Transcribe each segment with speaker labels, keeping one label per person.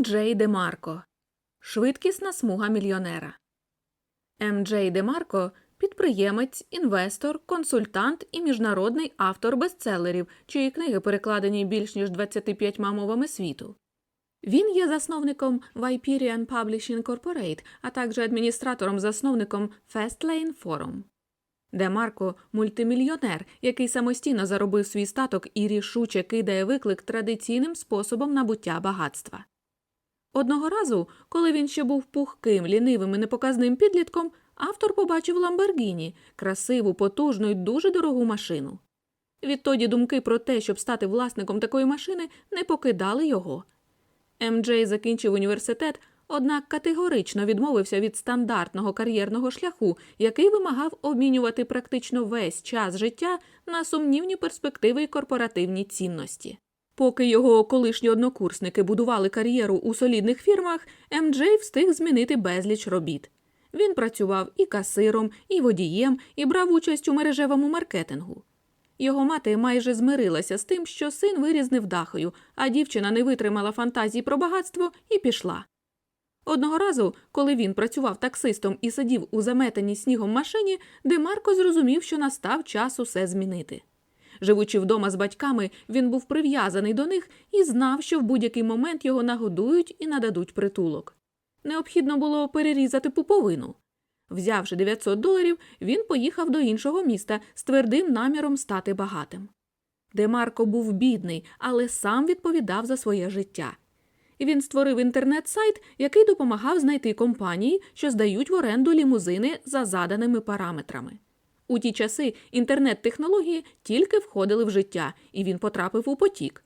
Speaker 1: М.Джей Демарко Швидкісна смуга мільйонера. М.Джей Демарко підприємець, інвестор, консультант і міжнародний автор бестселерів, чиї книги перекладені більш ніж 25 мовами світу. Він є засновником Viperian Publishing Corporate, а також адміністратором-засновником Fastlane Forum. Демарко мультимільйонер, який самостійно заробив свій статок і рішуче кидає виклик традиційним способом набуття багатства. Одного разу, коли він ще був пухким, лінивим і непоказним підлітком, автор побачив Ламборгіні – красиву, потужну і дуже дорогу машину. Відтоді думки про те, щоб стати власником такої машини, не покидали його. МД закінчив університет, однак категорично відмовився від стандартного кар'єрного шляху, який вимагав обмінювати практично весь час життя на сумнівні перспективи і корпоративні цінності. Поки його колишні однокурсники будували кар'єру у солідних фірмах, МД встиг змінити безліч робіт. Він працював і касиром, і водієм, і брав участь у мережевому маркетингу. Його мати майже змирилася з тим, що син виріс невдахою, а дівчина не витримала фантазії про багатство і пішла. Одного разу, коли він працював таксистом і сидів у заметаній снігом машині, Демарко зрозумів, що настав час усе змінити. Живучи вдома з батьками, він був прив'язаний до них і знав, що в будь-який момент його нагодують і нададуть притулок. Необхідно було перерізати пуповину. Взявши 900 доларів, він поїхав до іншого міста з твердим наміром стати багатим. Демарко був бідний, але сам відповідав за своє життя. Він створив інтернет-сайт, який допомагав знайти компанії, що здають в оренду лімузини за заданими параметрами. У ті часи інтернет-технології тільки входили в життя, і він потрапив у потік.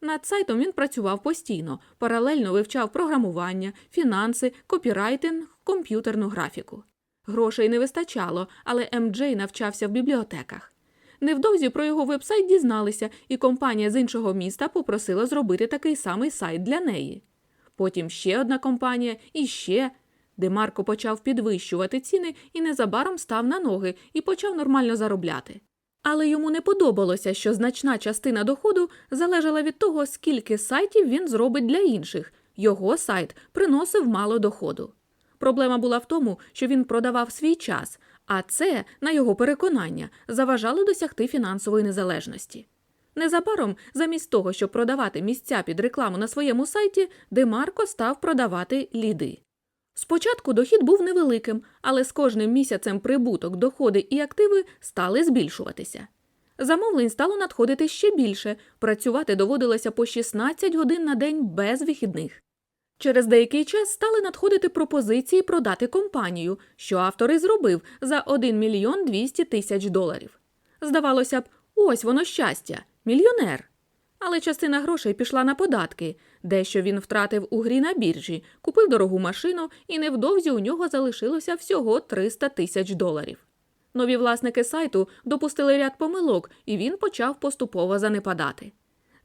Speaker 1: Над сайтом він працював постійно, паралельно вивчав програмування, фінанси, копірайтинг, комп'ютерну графіку. Грошей не вистачало, але МД навчався в бібліотеках. Невдовзі про його вебсайт дізналися, і компанія з іншого міста попросила зробити такий самий сайт для неї. Потім ще одна компанія і ще. Демарко почав підвищувати ціни і незабаром став на ноги і почав нормально заробляти. Але йому не подобалося, що значна частина доходу залежала від того, скільки сайтів він зробить для інших. Його сайт приносив мало доходу. Проблема була в тому, що він продавав свій час, а це, на його переконання, заважало досягти фінансової незалежності. Незабаром, замість того, щоб продавати місця під рекламу на своєму сайті, Демарко став продавати ліди. Спочатку дохід був невеликим, але з кожним місяцем прибуток, доходи і активи стали збільшуватися. Замовлень стало надходити ще більше, працювати доводилося по 16 годин на день без вихідних. Через деякий час стали надходити пропозиції продати компанію, що автор і зробив за 1 мільйон 200 тисяч доларів. Здавалося б, ось воно щастя, мільйонер. Але частина грошей пішла на податки, дещо він втратив у грі на біржі, купив дорогу машину, і невдовзі у нього залишилося всього 300 тисяч доларів. Нові власники сайту допустили ряд помилок, і він почав поступово занепадати.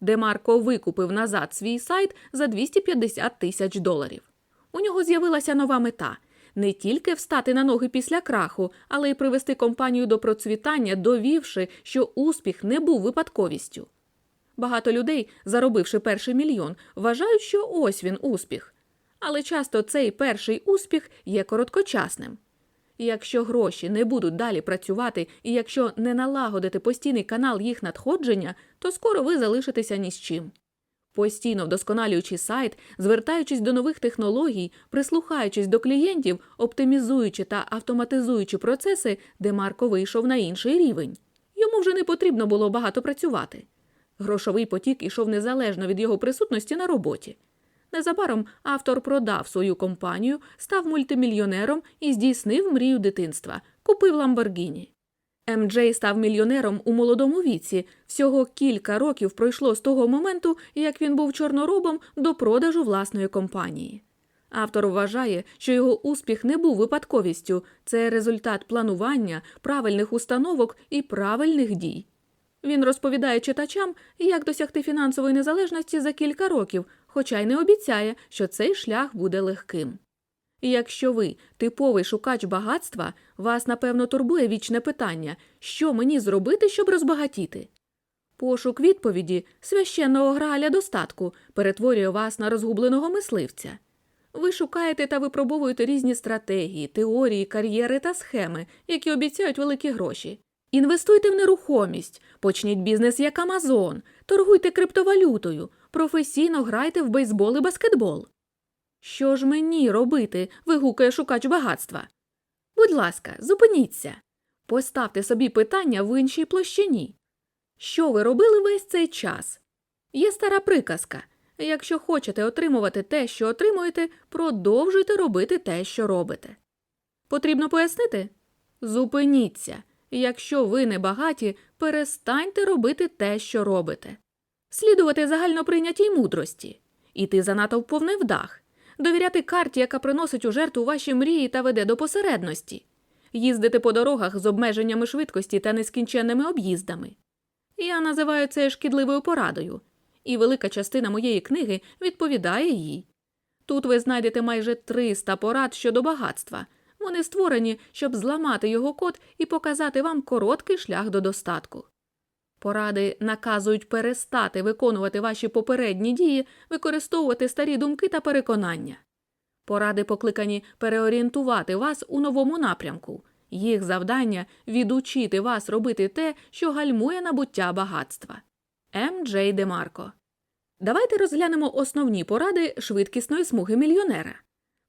Speaker 1: Демарко викупив назад свій сайт за 250 тисяч доларів. У нього з'явилася нова мета не тільки встати на ноги після краху, але й привести компанію до процвітання, довівши, що успіх не був випадковістю. Багато людей, заробивши перший мільйон, вважають, що ось він успіх. Але часто цей перший успіх є короткочасним. Якщо гроші не будуть далі працювати, і якщо не налагодити постійний канал їх надходження, то скоро ви залишитеся ні з чим. Постійно вдосконалюючи сайт, звертаючись до нових технологій, прислухаючись до клієнтів, оптимізуючи та автоматизуючи процеси, Демарко вийшов на інший рівень. Йому вже не потрібно було багато працювати. Грошовий потік ішов незалежно від його присутності на роботі. Незабаром автор продав свою компанію, став мультимільйонером і здійснив мрію дитинства купив Ламборгіні. МД став мільйонером у молодому віці. Всього кілька років пройшло з того моменту, як він був чорноробом до продажу власної компанії. Автор вважає, що його успіх не був випадковістю, це результат планування, правильних установок і правильних дій. Він розповідає читачам, як досягти фінансової незалежності за кілька років, хоча й не обіцяє, що цей шлях буде легким. І якщо ви типовий шукач багатства, вас напевно турбує вічне питання, що мені зробити, щоб розбагатіти. Пошук відповіді священного граля достатку перетворює вас на розгубленого мисливця. Ви шукаєте та випробовуєте різні стратегії, теорії, кар'єри та схеми, які обіцяють великі гроші. Інвестуйте в нерухомість, почніть бізнес як Амазон, торгуйте криптовалютою, професійно грайте в бейсбол і баскетбол. Що ж мені робити? вигукає шукач багатства. Будь ласка, зупиніться. Поставте собі питання в іншій площині. Що ви робили весь цей час? Є стара приказка. Якщо хочете отримувати те, що отримуєте, продовжуйте робити те, що робите. Потрібно пояснити? Зупиніться. Якщо ви не багаті, перестаньте робити те, що робите. Слідувати загальноприйнятій мудрості, іти за натовпом не в дах, довіряти карті, яка приносить у жертву ваші мрії та веде до посередності, їздити по дорогах з обмеженнями швидкості та нескінченними об'їздами. Я називаю це шкідливою порадою, і велика частина моєї книги відповідає їй. Тут ви знайдете майже 300 порад щодо багатства. Вони створені, щоб зламати його код і показати вам короткий шлях до достатку. Поради наказують перестати виконувати ваші попередні дії, використовувати старі думки та переконання. Поради покликані переорієнтувати вас у новому напрямку. Їх завдання відучити вас робити те, що гальмує набуття багатства. М. Джей Демарко. Давайте розглянемо основні поради швидкісної смуги мільйонера.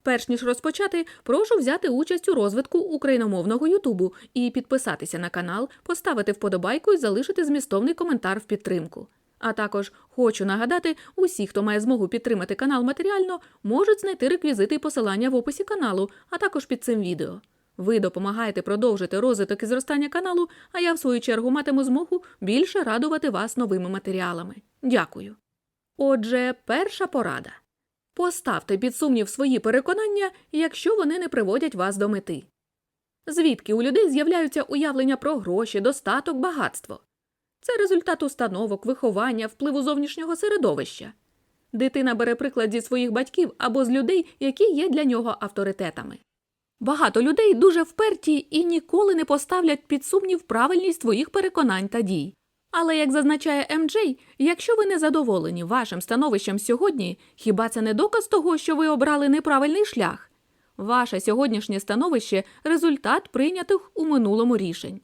Speaker 1: Перш ніж розпочати, прошу взяти участь у розвитку україномовного Ютубу і підписатися на канал, поставити вподобайку і залишити змістовний коментар в підтримку. А також хочу нагадати, усі, хто має змогу підтримати канал матеріально, можуть знайти реквізити і посилання в описі каналу, а також під цим відео. Ви допомагаєте продовжити розвиток і зростання каналу, а я, в свою чергу, матиму змогу більше радувати вас новими матеріалами. Дякую. Отже, перша порада. Поставте під сумнів свої переконання, якщо вони не приводять вас до мети. Звідки у людей з'являються уявлення про гроші, достаток, багатство? Це результат установок, виховання, впливу зовнішнього середовища. Дитина бере приклад зі своїх батьків або з людей, які є для нього авторитетами. Багато людей дуже вперті і ніколи не поставлять під сумнів правильність своїх переконань та дій. Але, як зазначає МД, якщо ви не задоволені вашим становищем сьогодні, хіба це не доказ того, що ви обрали неправильний шлях? Ваше сьогоднішнє становище результат прийнятих у минулому рішень.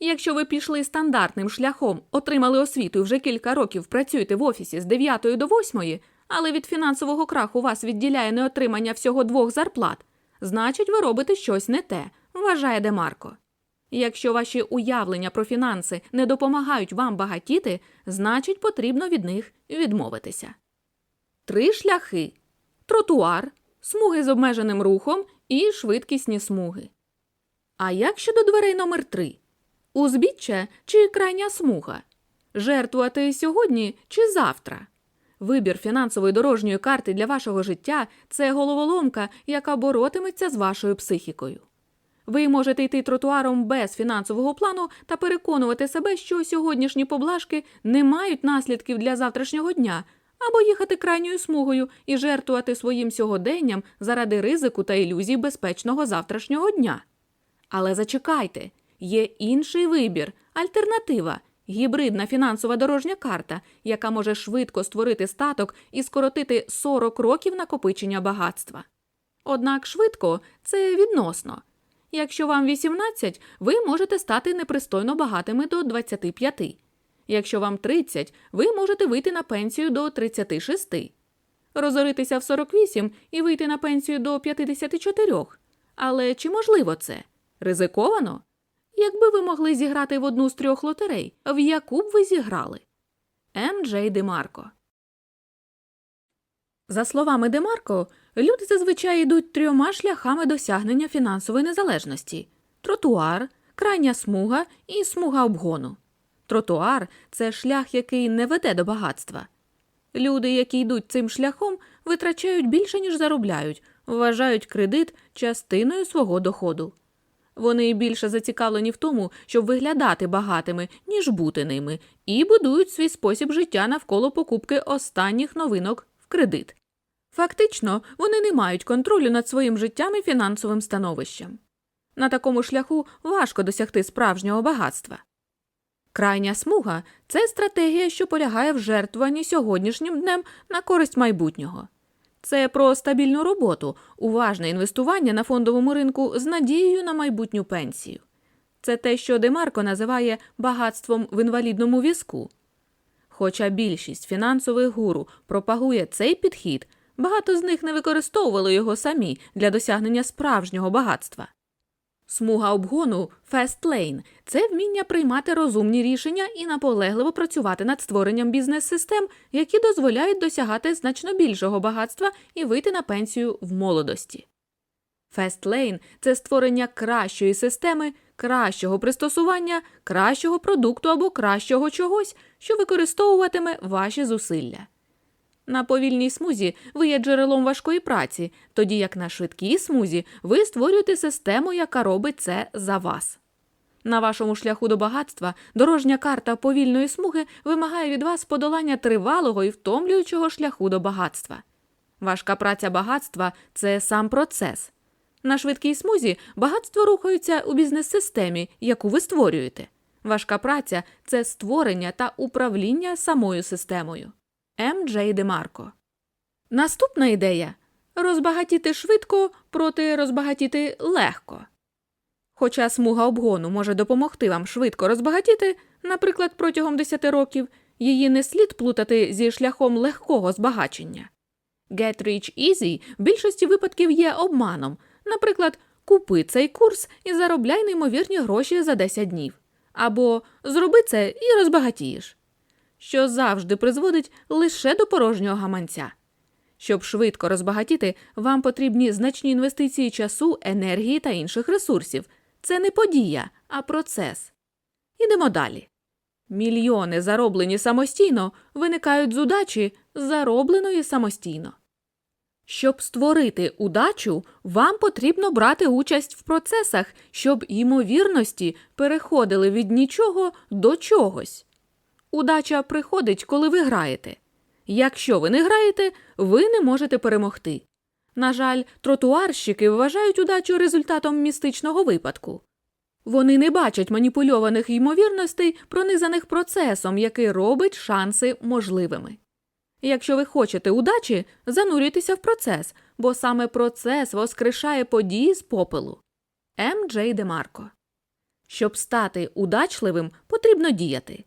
Speaker 1: Якщо ви пішли стандартним шляхом, отримали освіту і вже кілька років працюєте в офісі з 9 до 8, але від фінансового краху вас відділяє неотримання всього двох зарплат, значить, ви робите щось не те, вважає Демарко. Якщо ваші уявлення про фінанси не допомагають вам багатіти, значить потрібно від них відмовитися. Три шляхи: тротуар, смуги з обмеженим рухом і швидкісні смуги. А як щодо дверей номер 3 Узбіччя чи крайня смуга? Жертвувати сьогодні чи завтра? Вибір фінансової дорожньої карти для вашого життя це головоломка, яка боротиметься з вашою психікою. Ви можете йти тротуаром без фінансового плану та переконувати себе, що сьогоднішні поблажки не мають наслідків для завтрашнього дня, або їхати крайньою смугою і жертвувати своїм сьогоденням заради ризику та ілюзій безпечного завтрашнього дня. Але зачекайте, є інший вибір, альтернатива. Гібридна фінансова дорожня карта, яка може швидко створити статок і скоротити 40 років накопичення багатства. Однак швидко це відносно. Якщо вам 18, ви можете стати непристойно багатими до 25. Якщо вам 30, ви можете вийти на пенсію до 36. Розоритися в 48 і вийти на пенсію до 54. Але чи можливо це? Ризиковано? Якби ви могли зіграти в одну з трьох лотерей, в яку б ви зіграли? М. Джей Демарко За словами Демарко, люди зазвичай йдуть трьома шляхами досягнення фінансової незалежності: тротуар, крайня смуга і смуга обгону. Тротуар це шлях, який не веде до багатства. Люди, які йдуть цим шляхом, витрачають більше, ніж заробляють, вважають кредит частиною свого доходу. Вони більше зацікавлені в тому, щоб виглядати багатими, ніж бути ними, і будують свій спосіб життя навколо покупки останніх новинок в кредит. Фактично, вони не мають контролю над своїм життям і фінансовим становищем. На такому шляху важко досягти справжнього багатства. Крайня смуга це стратегія, що полягає в жертвуванні сьогоднішнім днем на користь майбутнього. Це про стабільну роботу, уважне інвестування на фондовому ринку з надією на майбутню пенсію. Це те, що Демарко називає багатством в інвалідному візку. Хоча більшість фінансових гуру пропагує цей підхід, багато з них не використовували його самі для досягнення справжнього багатства. Смуга обгону Fast це вміння приймати розумні рішення і наполегливо працювати над створенням бізнес-систем, які дозволяють досягати значно більшого багатства і вийти на пенсію в молодості. Lane – це створення кращої системи, кращого пристосування, кращого продукту або кращого чогось, що використовуватиме ваші зусилля. На повільній смузі ви є джерелом важкої праці, тоді як на швидкій смузі ви створюєте систему, яка робить це за вас. На вашому шляху до багатства дорожня карта повільної смуги вимагає від вас подолання тривалого і втомлюючого шляху до багатства. Важка праця багатства це сам процес. На швидкій смузі багатство рухається у бізнес-системі, яку ви створюєте. Важка праця це створення та управління самою системою. М. Джей Демарко. Наступна ідея розбагатіти швидко проти розбагатіти легко. Хоча смуга обгону може допомогти вам швидко розбагатіти, наприклад, протягом 10 років, її не слід плутати зі шляхом легкого збагачення. Get Rich Easy в більшості випадків є обманом. Наприклад, купи цей курс і заробляй неймовірні гроші за 10 днів. Або зроби це і розбагатієш що завжди призводить лише до порожнього гаманця. Щоб швидко розбагатіти, вам потрібні значні інвестиції часу, енергії та інших ресурсів. Це не подія, а процес. Ідемо далі. Мільйони, зароблені самостійно, виникають з удачі, заробленої самостійно. Щоб створити удачу, вам потрібно брати участь в процесах, щоб ймовірності переходили від нічого до чогось. Удача приходить, коли ви граєте. Якщо ви не граєте, ви не можете перемогти. На жаль, тротуарщики вважають удачу результатом містичного випадку. Вони не бачать маніпульованих ймовірностей, пронизаних процесом, який робить шанси можливими. Якщо ви хочете удачі, занурюйтеся в процес, бо саме процес воскрешає події з попелу. М. Джей Демарко. Щоб стати удачливим, потрібно діяти.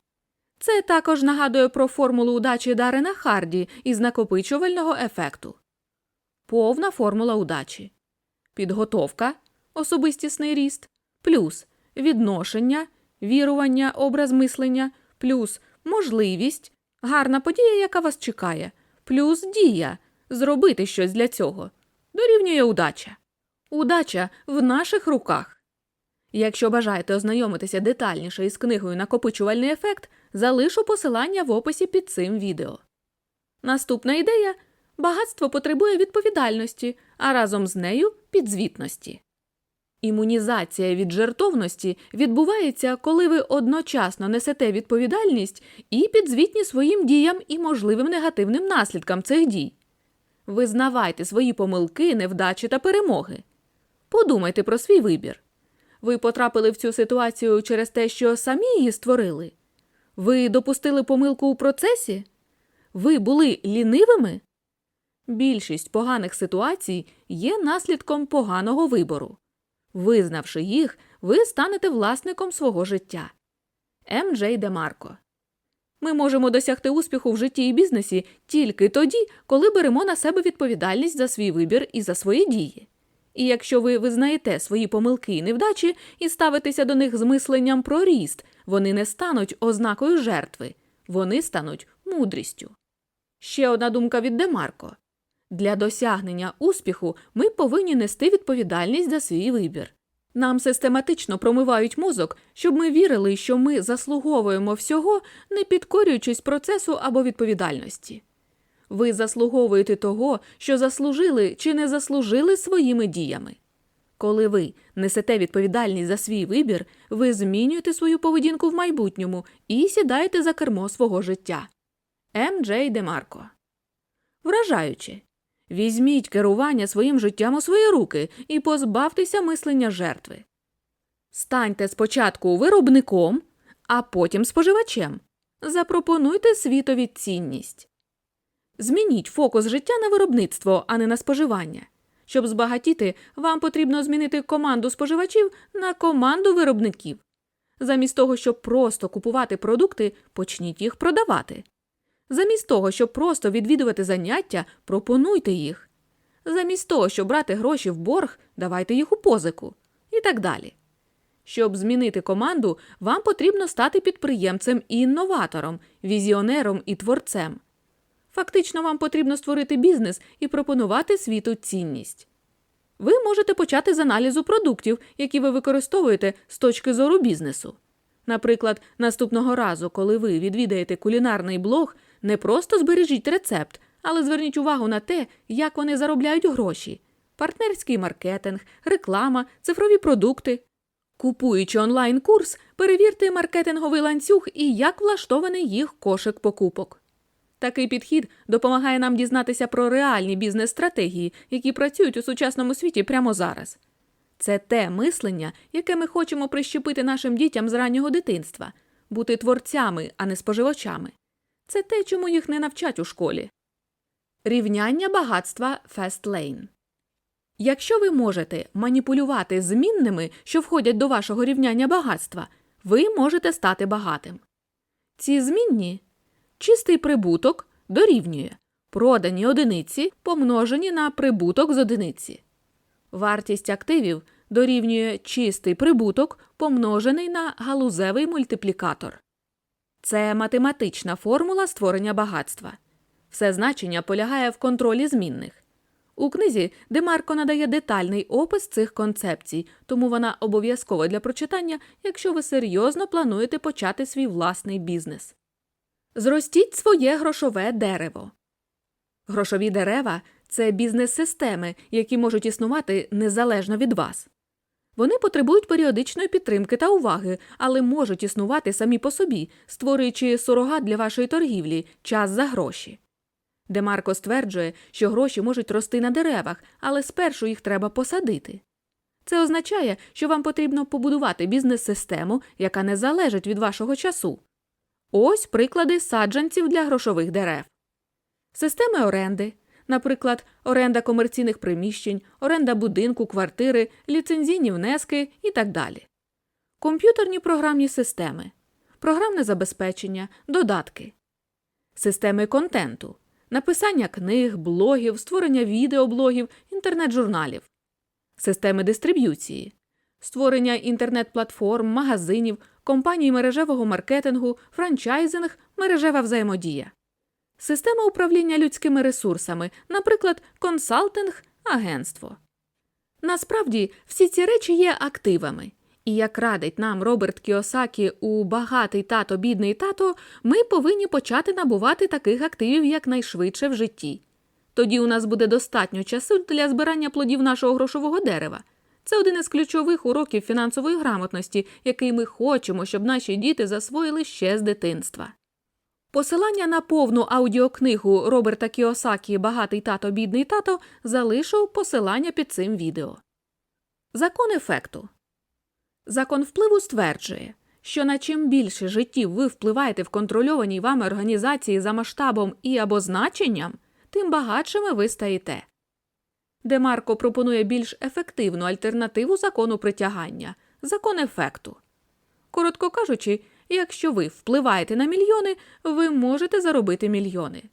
Speaker 1: Це також нагадує про формулу удачі Дарена Харді із накопичувального ефекту. Повна формула удачі. Підготовка, особистісний ріст, плюс відношення, вірування, образ мислення, плюс можливість, гарна подія, яка вас чекає, плюс дія зробити щось для цього. Дорівнює удача. Удача в наших руках. Якщо бажаєте ознайомитися детальніше із книгою Накопичувальний ефект, залишу посилання в описі під цим відео. Наступна ідея багатство потребує відповідальності, а разом з нею підзвітності. Імунізація від жертовності відбувається, коли ви одночасно несете відповідальність і підзвітні своїм діям і можливим негативним наслідкам цих дій. Визнавайте свої помилки, невдачі та перемоги. Подумайте про свій вибір. Ви потрапили в цю ситуацію через те, що самі її створили? Ви допустили помилку у процесі? Ви були лінивими? Більшість поганих ситуацій є наслідком поганого вибору. Визнавши їх, ви станете власником свого життя. М. Демарко. Ми можемо досягти успіху в житті і бізнесі тільки тоді, коли беремо на себе відповідальність за свій вибір і за свої дії. І якщо ви визнаєте свої помилки і невдачі і ставитеся до них з мисленням про ріст, вони не стануть ознакою жертви, вони стануть мудрістю. Ще одна думка від Демарко для досягнення успіху ми повинні нести відповідальність за свій вибір. Нам систематично промивають мозок, щоб ми вірили, що ми заслуговуємо всього, не підкорюючись процесу або відповідальності. Ви заслуговуєте того, що заслужили чи не заслужили своїми діями. Коли ви несете відповідальність за свій вибір, ви змінюєте свою поведінку в майбутньому і сідаєте за кермо свого життя. М. Демарко. Вражаючи. Візьміть керування своїм життям у свої руки і позбавтеся мислення жертви. Станьте спочатку виробником, а потім споживачем. Запропонуйте світові цінність. Змініть фокус життя на виробництво, а не на споживання. Щоб збагатіти, вам потрібно змінити команду споживачів на команду виробників. Замість того, щоб просто купувати продукти, почніть їх продавати. Замість того, щоб просто відвідувати заняття, пропонуйте їх. Замість того, щоб брати гроші в борг, давайте їх у позику. І так далі. Щоб змінити команду, вам потрібно стати підприємцем і інноватором, візіонером і творцем. Фактично, вам потрібно створити бізнес і пропонувати світу цінність. Ви можете почати з аналізу продуктів, які ви використовуєте з точки зору бізнесу. Наприклад, наступного разу, коли ви відвідаєте кулінарний блог, не просто збережіть рецепт, але зверніть увагу на те, як вони заробляють гроші: партнерський маркетинг, реклама, цифрові продукти. Купуючи онлайн-курс, перевірте маркетинговий ланцюг і як влаштований їх кошик покупок. Такий підхід допомагає нам дізнатися про реальні бізнес-стратегії, які працюють у сучасному світі прямо зараз. Це те мислення, яке ми хочемо прищепити нашим дітям з раннього дитинства бути творцями, а не споживачами. Це те, чому їх не навчать у школі. Рівняння багатства Fastlane Якщо ви можете маніпулювати змінними, що входять до вашого рівняння багатства, ви можете стати багатим. Ці змінні чистий прибуток дорівнює продані одиниці, помножені на прибуток з одиниці. Вартість активів дорівнює чистий прибуток, помножений на галузевий мультиплікатор. Це математична формула створення багатства. Все значення полягає в контролі змінних. У книзі Демарко надає детальний опис цих концепцій, тому вона обов'язкова для прочитання, якщо ви серйозно плануєте почати свій власний бізнес. Зростіть своє грошове дерево. Грошові дерева це бізнес-системи, які можуть існувати незалежно від вас. Вони потребують періодичної підтримки та уваги, але можуть існувати самі по собі, створюючи сурогат для вашої торгівлі час за гроші. Демарко стверджує, що гроші можуть рости на деревах, але спершу їх треба посадити. Це означає, що вам потрібно побудувати бізнес-систему, яка не залежить від вашого часу. Ось приклади саджанців для грошових дерев. Системи оренди, наприклад, оренда комерційних приміщень, оренда будинку, квартири, ліцензійні внески і так далі. Комп'ютерні програмні системи, програмне забезпечення, додатки, системи контенту, написання книг, блогів, створення відеоблогів, інтернет-журналів, системи дистриб'юції, створення інтернет-платформ, магазинів, компаній мережевого маркетингу, франчайзинг, мережева взаємодія, система управління людськими ресурсами, наприклад, консалтинг, агентство. Насправді, всі ці речі є активами. І як радить нам Роберт Кіосакі у Багатий тато, бідний тато, ми повинні почати набувати таких активів якнайшвидше в житті. Тоді у нас буде достатньо часу для збирання плодів нашого грошового дерева. Це один із ключових уроків фінансової грамотності, який ми хочемо, щоб наші діти засвоїли ще з дитинства. Посилання на повну аудіокнигу Роберта Кіосакі Багатий тато, бідний тато залишу посилання під цим відео. Закон ефекту. Закон впливу стверджує, що на чим більше життів ви впливаєте в контрольованій вами організації за масштабом і або значенням, тим багатшими ви стаєте. Демарко пропонує більш ефективну альтернативу закону притягання закон ефекту. Коротко кажучи, якщо ви впливаєте на мільйони, ви можете заробити мільйони.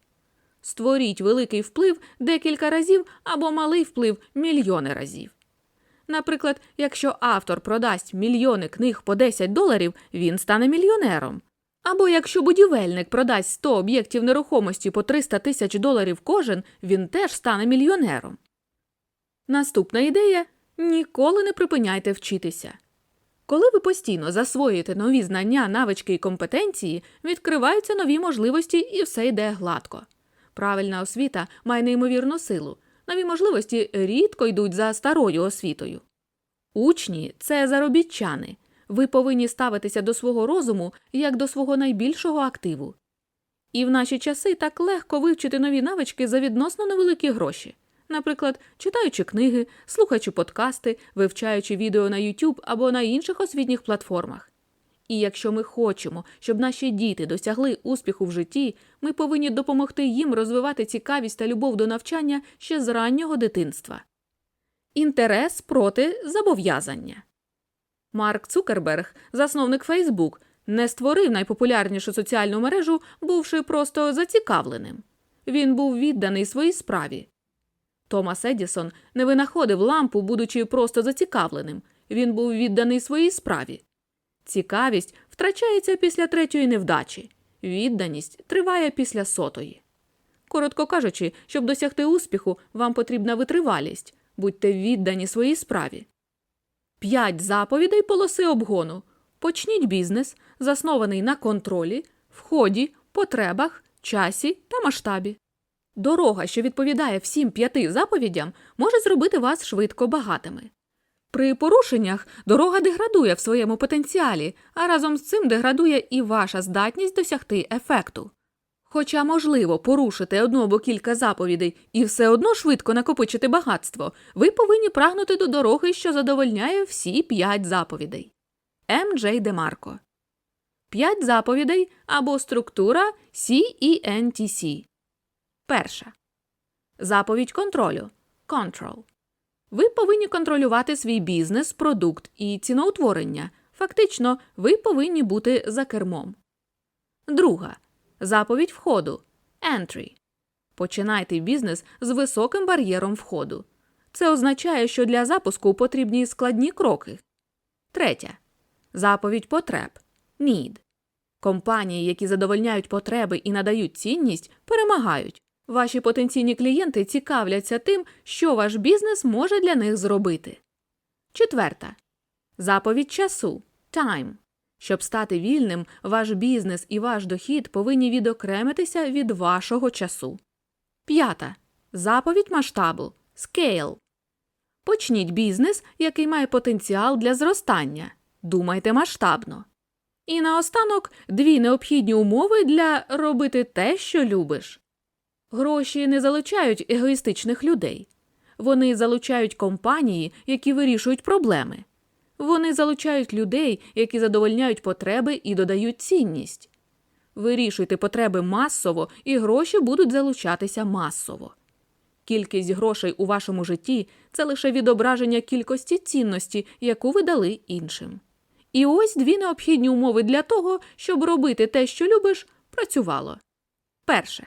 Speaker 1: Створіть великий вплив декілька разів або малий вплив мільйони разів. Наприклад, якщо автор продасть мільйони книг по 10 доларів, він стане мільйонером. Або якщо будівельник продасть 100 об'єктів нерухомості по 300 тисяч доларів кожен, він теж стане мільйонером. Наступна ідея ніколи не припиняйте вчитися. Коли ви постійно засвоюєте нові знання, навички і компетенції, відкриваються нові можливості і все йде гладко. Правильна освіта має неймовірну силу. Нові можливості рідко йдуть за старою освітою. Учні це заробітчани. Ви повинні ставитися до свого розуму як до свого найбільшого активу. І в наші часи так легко вивчити нові навички за відносно невеликі гроші. Наприклад, читаючи книги, слухаючи подкасти, вивчаючи відео на YouTube або на інших освітніх платформах. І якщо ми хочемо, щоб наші діти досягли успіху в житті, ми повинні допомогти їм розвивати цікавість та любов до навчання ще з раннього дитинства. Інтерес проти зобов'язання. Марк Цукерберг, засновник Фейсбук, не створив найпопулярнішу соціальну мережу, бувши просто зацікавленим. Він був відданий своїй справі. Томас Едісон не винаходив лампу, будучи просто зацікавленим. Він був відданий своїй справі. Цікавість втрачається після третьої невдачі, відданість триває після сотої. Коротко кажучи, щоб досягти успіху, вам потрібна витривалість, будьте віддані своїй справі. П'ять заповідей полоси обгону. Почніть бізнес, заснований на контролі, вході, потребах, часі та масштабі. Дорога, що відповідає всім п'яти заповідям, може зробити вас швидко багатими. При порушеннях дорога деградує в своєму потенціалі, а разом з цим деградує і ваша здатність досягти ефекту. Хоча можливо порушити одну або кілька заповідей і все одно швидко накопичити багатство, ви повинні прагнути до дороги, що задовольняє всі п'ять заповідей. М. Джей Демарко. П'ять заповідей або структура CENTC. Перша. Заповідь контролю. Control. Ви повинні контролювати свій бізнес, продукт і ціноутворення. Фактично, ви повинні бути за кермом. Друга. Заповідь входу. Entry. Починайте бізнес з високим бар'єром входу. Це означає, що для запуску потрібні складні кроки. Третя. Заповідь потреб. Need. Компанії, які задовольняють потреби і надають цінність, перемагають. Ваші потенційні клієнти цікавляться тим, що ваш бізнес може для них зробити. Четверта. Заповідь часу. Time. Щоб стати вільним, ваш бізнес і ваш дохід повинні відокремитися від вашого часу. П'ята. Заповідь масштабу. Scale. Почніть бізнес, який має потенціал для зростання. Думайте масштабно. І наостанок дві необхідні умови для робити те, що любиш. Гроші не залучають егоїстичних людей. Вони залучають компанії, які вирішують проблеми. Вони залучають людей, які задовольняють потреби і додають цінність. Вирішуйте потреби масово, і гроші будуть залучатися масово. Кількість грошей у вашому житті це лише відображення кількості цінності, яку ви дали іншим. І ось дві необхідні умови для того, щоб робити те, що любиш, працювало. Перше.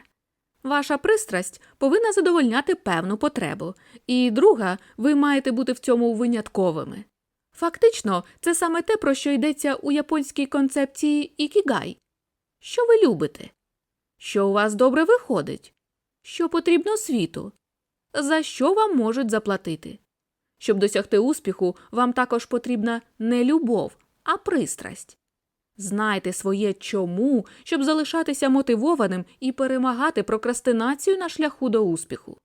Speaker 1: Ваша пристрасть повинна задовольняти певну потребу, і друга, ви маєте бути в цьому винятковими. Фактично, це саме те, про що йдеться у японській концепції ікігай. Що ви любите? Що у вас добре виходить? Що потрібно світу? За що вам можуть заплатити? Щоб досягти успіху, вам також потрібна не любов, а пристрасть. Знайте своє чому, щоб залишатися мотивованим і перемагати прокрастинацію на шляху до успіху.